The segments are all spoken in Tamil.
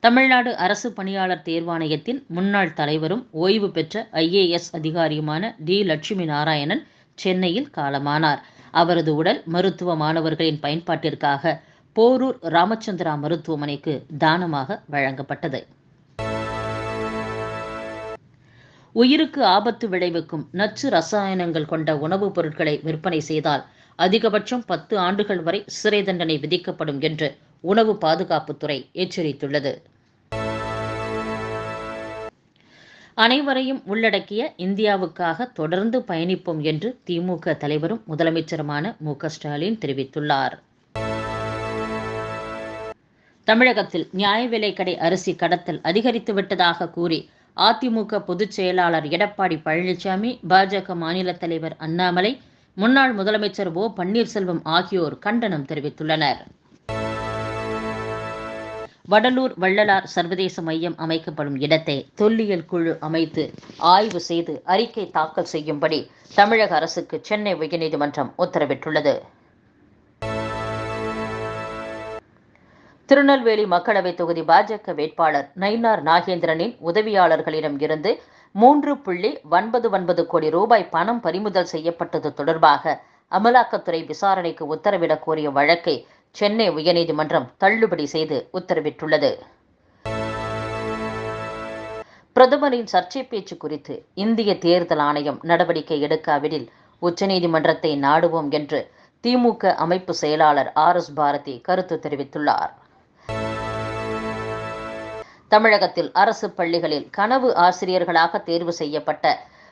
தமிழ்நாடு அரசு பணியாளர் தேர்வாணையத்தின் முன்னாள் தலைவரும் ஓய்வு பெற்ற ஐஏஎஸ் அதிகாரியுமான டி லட்சுமி நாராயணன் சென்னையில் காலமானார். அவரது உடல் மருத்துவ மாணவர்களின் பயன்பாட்டிற்காக போரூர் ராமச்சந்திரா மருத்துவமனைக்கு தானமாக வழங்கப்பட்டது. உயிருக்கு ஆபத்து விளைவிக்கும் நச்சு ரசாயனங்கள் கொண்ட உணவுப் பொருட்களை விற்பனை செய்தால் அதிகபட்சம் பத்து ஆண்டுகள் வரை சிறை தண்டனை விதிக்கப்படும் என்று உணவு பாதுகாப்புத்துறை எச்சரித்துள்ளது. அனைவரையும் உள்ளடக்கிய இந்தியாவுக்காக தொடர்ந்து பயணிப்போம் என்று திமுக தலைவரும் முதலமைச்சருமான மு. ஸ்டாலின் தெரிவித்துள்ளார். தமிழகத்தில் நியாய விலைக்கடை அரிசி கடத்தல் அதிகரித்து விட்டதாக கூறி அதிமுக பொதுச் செயலாளர் எடப்பாடி பழனிசாமி பாஜக மாநில தலைவர் அண்ணாமலை முன்னாள் முதலமைச்சர் ஓ பன்னீர்செல்வம் ஆகியோர் கண்டனம் தெரிவித்துள்ளனர். வடலூர் வள்ளலார் சர்வதேச மையம் அமைக்கப்படும் இடத்தை தொல்லியல் குழு அமைத்து ஆய்வு செய்து அறிக்கை தாக்கல் செய்யும்படி தமிழக அரசுக்கு சென்னை உயர்நீதிமன்றம் உத்தரவிட்டுள்ளது. திருநெல்வேலி மக்களவை தொகுதி பாஜக வேட்பாளர் நயினார் நாகேந்திரனின் உதவியாளர்களிடம் இருந்து மூன்று புள்ளி ஒன்பது ஒன்பது கோடி ரூபாய் பணம் பறிமுதல் செய்யப்பட்டது தொடர்பாக அமலாக்கத்துறை விசாரணைக்கு உத்தரவிடக் கோரிய வழக்கை சென்னை உயர்நீதிமன்றம் தள்ளுபடி செய்து உத்தரவிட்டுள்ளது. பிரதமரின் சர்ச்சை பேச்சு குறித்து இந்திய தேர்தல் ஆணையம் நடவடிக்கை எடுக்காவிடில் உச்சநீதிமன்றத்தை நாடுவோம் என்று திமுக அமைப்பு செயலாளர் ஆர் எஸ் பாரதி கருத்து தெரிவித்துள்ளார். தமிழகத்தில் அரசு பள்ளிகளில் கனவு ஆசிரியர்களாக தேர்வு செய்யப்பட்ட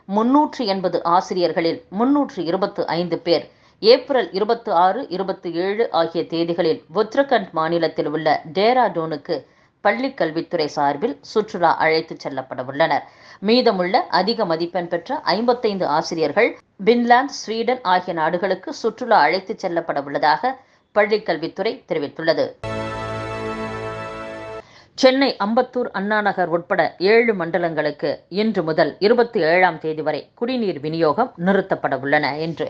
முன்னூற்று எண்பது ஆசிரியர்களில் முன்னூற்று இருபத்து ஐந்து பேர் ஏப்ரல் இருபத்தி ஆறு இருபத்தி ஏழு ஆகிய தேதிகளில் உத்தரகண்ட் மாநிலத்தில் உள்ள டேராடூனுக்கு பள்ளி கல்வித்துறை சார்பில் சுற்றுலா அழைத்துச் செல்லப்பட உள்ளனர். மீதமுள்ள அதிக மதிப்பெண் பெற்ற ஐம்பத்தைந்து ஆசிரியர்கள் பின்லாந்து ஸ்வீடன் ஆகிய நாடுகளுக்கு சுற்றுலா அழைத்துச் செல்லப்பட உள்ளதாக பள்ளிக்கல்வித்துறை தெரிவித்துள்ளது. சென்னை அம்பத்தூர் அண்ணாநகர் உட்பட ஏழு மண்டலங்களுக்கு இன்று முதல் இருபத்தி ஏழாம் தேதி வரை குடிநீர் விநியோகம் நிறுத்தப்பட உள்ளன என்று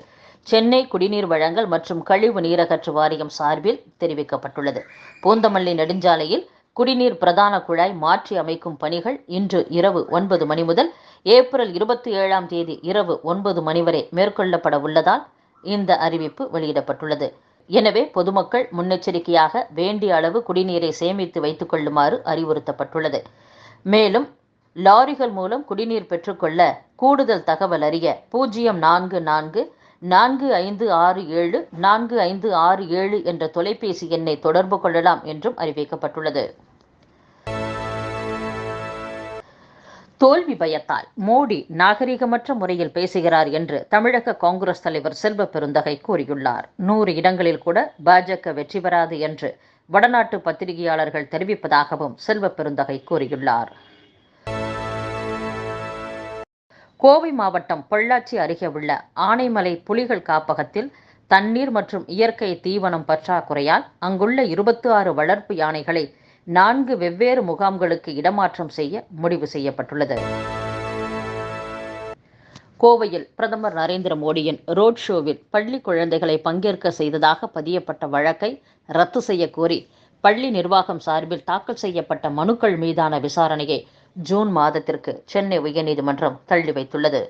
சென்னை குடிநீர் வழங்கல் மற்றும் கழிவு நீரகற்று வாரியம் சார்பில் தெரிவிக்கப்பட்டுள்ளது. பூந்தமல்லி நெடுஞ்சாலையில் குடிநீர் பிரதான குழாய் மாற்றி அமைக்கும் பணிகள் இன்று இரவு ஒன்பது மணி முதல் ஏப்ரல் இருபத்தி ஏழாம் தேதி இரவு ஒன்பது மணி வரை மேற்கொள்ளப்பட உள்ளதால் இந்த அறிவிப்பு வெளியிடப்பட்டுள்ளது. எனவே பொதுமக்கள் முன்னெச்சரிக்கையாக வேண்டிய அளவு குடிநீரை சேமித்து வைத்துக் கொள்ளுமாறு அறிவுறுத்தப்பட்டுள்ளது. மேலும் லாரிகள் மூலம் குடிநீர் பெற்றுக்கொள்ள கூடுதல் தகவல் அறிய பூஜ்ஜியம் நான்கு நான்கு நான்கு ஐந்து ஆறு ஏழு நான்கு ஐந்து ஆறு ஏழு என்ற தொலைபேசி எண்ணை தொடர்பு கொள்ளலாம் என்றும் அறிவிக்கப்பட்டுள்ளது. தோல்வி பயத்தால் மோடி நாகரிகமற்ற முறையில் பேசுகிறார் என்று தமிழக காங்கிரஸ் தலைவர் செல்வ பெருந்தகை கூறியுள்ளார். நூறு இடங்களில் கூட பாஜக வெற்றி பெறாது என்று வடநாட்டு பத்திரிகையாளர்கள் தெரிவிப்பதாகவும் செல்வ பெருந்தகை கூறியுள்ளார். கோவை மாவட்டம் பொள்ளாச்சி அருகே உள்ள ஆனைமலை புலிகள் காப்பகத்தில் தண்ணீர் மற்றும் இயற்கை தீவனம் பற்றாக்குறையால் அங்குள்ள இருபத்தி ஆறு வளர்ப்பு யானைகளை நான்கு வெவ்வேறு முகாம்களுக்கு இடமாற்றம் செய்ய முடிவு செய்யப்பட்டுள்ளது. கோவையில் பிரதமர் நரேந்திர மோடியின் ரோட் ஷோவில் பள்ளி குழந்தைகளை பங்கேற்க செய்ததாக பதியப்பட்ட வழக்கை ரத்து செய்ய கோரி பள்ளி நிர்வாகம் சார்பில் தாக்கல் செய்யப்பட்ட மனுக்கள் மீதான விசாரணையை ஜூன் மாதத்திற்கு சென்னை உயர்நீதிமன்றம் தள்ளி வைத்துள்ளது.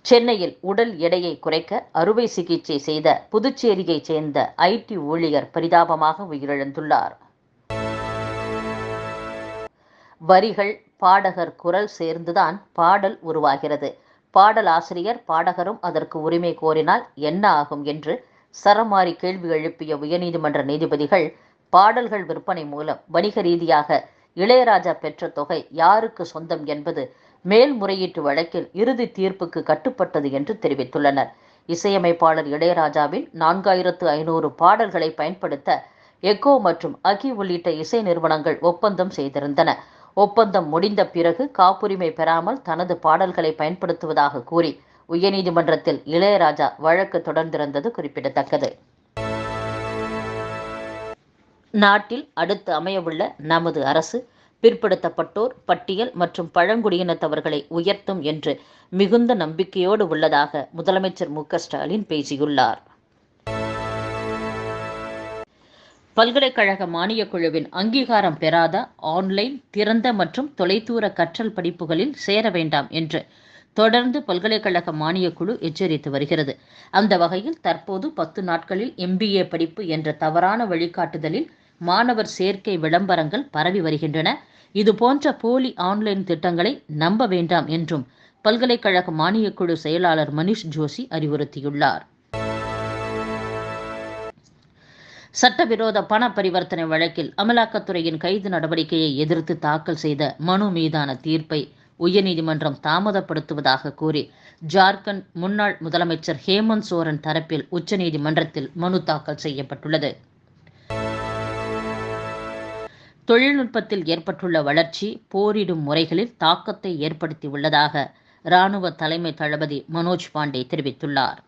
சென்னையில் உடல் எடையை குறைக்க அறுவை சிகிச்சை செய்த புதுச்சேரியைச் சேர்ந்த ஐடி ஊழியர் பரிதாபமாக உயிரிழந்துள்ளார். வரிகள் பாடகர் குரல் சேர்ந்துதான் பாடல் உருவாகிறது. பாடல் ஆசிரியர் பாடகரும் அதற்கு உரிமை கோரினால் என்ன ஆகும் என்று சரமாரி கேள்வி எழுப்பிய உயர்நீதிமன்ற நீதிபதிகள் பாடல்கள் விற்பனை மூலம் வணிக ரீதியாக இளையராஜா பெற்ற தொகை யாருக்கு சொந்தம் என்பது மேல்முறையீட்டு வழக்கில் இறுதி தீர்ப்புக்கு கட்டுப்பட்டது என்று தெரிவித்துள்ளனர். இசையமைப்பாளர் இளையராஜாவின் நான்காயிரத்து ஐநூறு பாடல்களை பயன்படுத்த எக்கோ மற்றும் அகி உள்ளிட்ட இசை நிறுவனங்கள் ஒப்பந்தம் செய்திருந்தன. ஒப்பந்தம் முடிந்த பிறகு காப்புரிமை பெறாமல் தனது பாடல்களை பயன்படுத்துவதாக கூறி உயர்நீதிமன்றத்தில் இளையராஜா வழக்கு தொடர்ந்திருந்தது குறிப்பிடத்தக்கது. நாட்டில் அடுத்து அமையவுள்ள நமது அரசு பிற்படுத்தப்பட்டோர் பட்டியல் மற்றும் பழங்குடியினத்தவர்களை உயர்த்தும் என்று மிகுந்த நம்பிக்கையோடு உள்ளதாக முதலமைச்சர் மு ஸ்டாலின் பேசியுள்ளார். பல்கலைக்கழக மானியக் குழுவின் அங்கீகாரம் பெறாத ஆன்லைன் திறந்த மற்றும் தொலைதூர கற்றல் படிப்புகளில் சேர வேண்டாம் என்று தொடர்ந்து பல்கலைக்கழக மானியக் குழு எச்சரித்து வருகிறது. அந்த வகையில் தற்போது பத்து நாட்களில் எம்பிஏ படிப்பு என்ற தவறான வழிகாட்டுதலில் மாணவர் சேர்க்கை விளம்பரங்கள் பரவி வருகின்றன. இதுபோன்ற போலி ஆன்லைன் திட்டங்களை நம்ப வேண்டாம் என்றும் பல்கலைக்கழக மானியக் குழு செயலாளர் மனிஷ் ஜோஷி அறிவுறுத்தியுள்ளார். சட்டவிரோத பண பரிவர்த்தனை வழக்கில் அமலாக்கத்துறையின் கைது நடவடிக்கையை எதிர்த்து தாக்கல் செய்த மனு மீதான தீர்ப்பை உயர்நீதிமன்றம் தாமதப்படுத்துவதாக கூறி ஜார்க்கண்ட் முன்னாள் முதலமைச்சர் ஹேமந்த் சோரன் தரப்பில் உச்சநீதிமன்றத்தில் மனு தாக்கல் செய்யப்பட்டுள்ளது. தொழில்நுட்பத்தில் ஏற்பட்டுள்ள வளர்ச்சி போரிடும் முறைகளில் தாக்கத்தை ஏற்படுத்தியுள்ளதாக இராணுவ தலைமை தளபதி மனோஜ் பாண்டே தெரிவித்துள்ளார்.